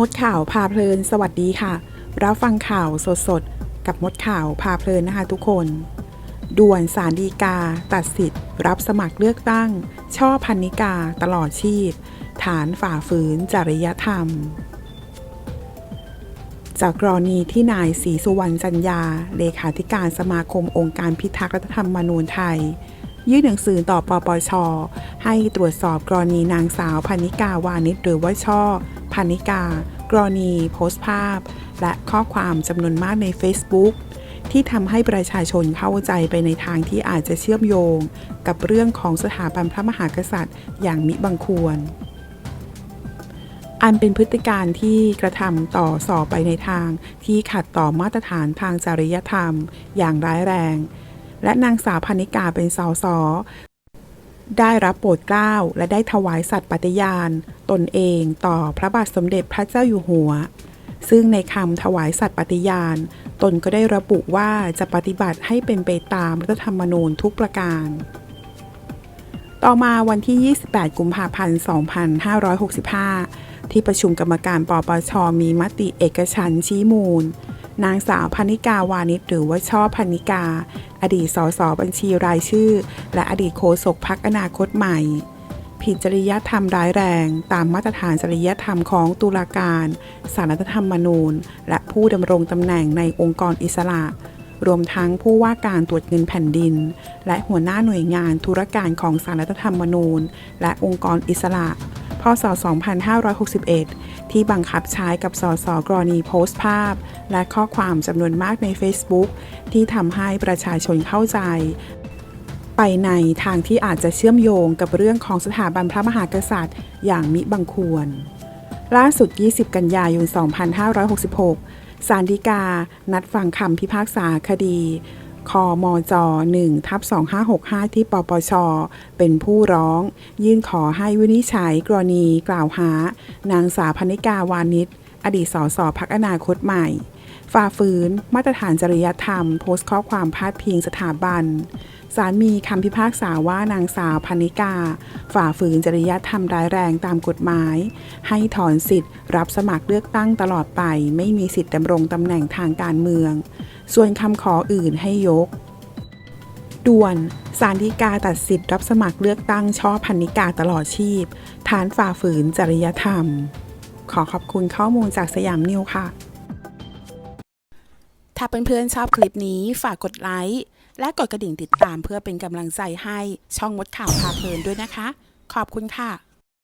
มดข่าวพาเพลิน สวัสดีค่ะ รับฟังข่าวสดๆ กับมดข่าวพาเพลินนะคะทุกคน ด่วนสารดีกา ตัดสิทธิ์ รับสมัครเลือกตั้ง ช่อพันนิกาตลอดชีพ ฐานฝ่าฝืนจริยธรรม จากกรณีที่นายศรีสุวรรณจันยา เลขาธิการสมาคมองค์การพิทักษ์รัฐธรรมนูญไทย ยื่นหนังสือต่อปปช ให้ตรวจสอบกรณีนางสาวพันนิกาวานิชหรือว่าช่อ พันนิกา กรณี โพสต์ภาพ และข้อความจำนวนมากใน Facebook ที่ทำให้ประชาชนเข้าใจไปในทางที่อาจจะเชื่อมโยง กับเรื่องของสถาบันพระมหากษัตริย์ อย่างมิบังควร อันเป็นพฤติการที่กระทำต่อสอบไปในทางที่ขัดต่อมาตรฐานทางจริยธรรม อย่างร้ายแรง และนางสาวพนิกาเป็นสอสอ ได้รับโปรดเกล้าและได้ถวายสัตย์ปฏิญาณ ตนเองต่อพระบาทสมเด็จพระเจ้าอยู่หัว ซึ่งในคำถวายสัตย์ปฏิญาณ ตนก็ได้ระบุว่าจะปฏิบัติให้เป็นไปตามรัฐธรรมนูญทุกประการ ต่อมาวันที่ 28 กุมภาพันธ์ 2565 ที่ประชุมกรรมการปปชมีมติเอกฉันชี้มูล นางสาวพนิกาวานิชหรือว่าช่อพนิกา อดีตสสบัญชีรายชื่อ และอดีตโฆษกพักอนาคตใหม่ ผิดจริยธรรมร้ายแรง ตามมาตรฐานจริยธรรมของตุลาการสารรัฐธรรมนูญ และผู้ดำรงตำแหน่งในองค์กรอิสระ รวมทั้งผู้ว่าการตรวจเงินแผ่นดิน และหัวหน้าหน่วยงานธุรการของสารรัฐธรรมนูญ และองค์กรอิสระ พศ 2561 ที่บังคับใช้กับสสกรณีโพสต์ภาพ และข้อความจำนวนมากใน Facebook ที่ทำให้ประชาชนเข้าใจ ไปในทางที่อาจจะเชื่อมโยงกับเรื่องของสถาบันพระมหากษัตริย์ อย่างมิบังควร ล่าสุด 20 กันยายน 2566ศาลฎีกา นัดฟังคำพิพากษาคดี คมจ1ทับ2565 ที่ปปช เป็นผู้ร้อง ยื่นขอให้วินิจฉัยกรณีกล่าวหา นางสาวพนิกาวานิชอดีตสสพักอนาคตใหม่ ฝ่าฝืน มาตรฐานจริยธรรม โพสต์ข้อความพาดพิงสถาบันศาลมีคำพิพากษาว่านางสาวพนิกา ฝ่าฝืนจริยธรรมร้ายแรงตามกฎหมาย ให้ถอนสิทธิ์ รับสมัครเลือกตั้งตลอดไป ไม่มีสิทธิ์ดำรงตำแหน่งทางการเมือง ส่วนคำขออื่นให้ยก ด่วนสารดีกาตัดสิทธิ์รับสมัครเลือกตั้งช่อพันนิกาตลอดชีพ ฐานฝ่าฝืนจริยธรรม ขอขอบคุณข้อมูลจากสยามนิวค่ะ ถ้าเพื่อนๆชอบคลิปนี้ฝากกดไลค์และกดกระดิ่งติดตามเพื่อเป็นกำลังใจให้ช่องมดข่าวพาเพลินด้วยนะคะ ขอบคุณค่ะ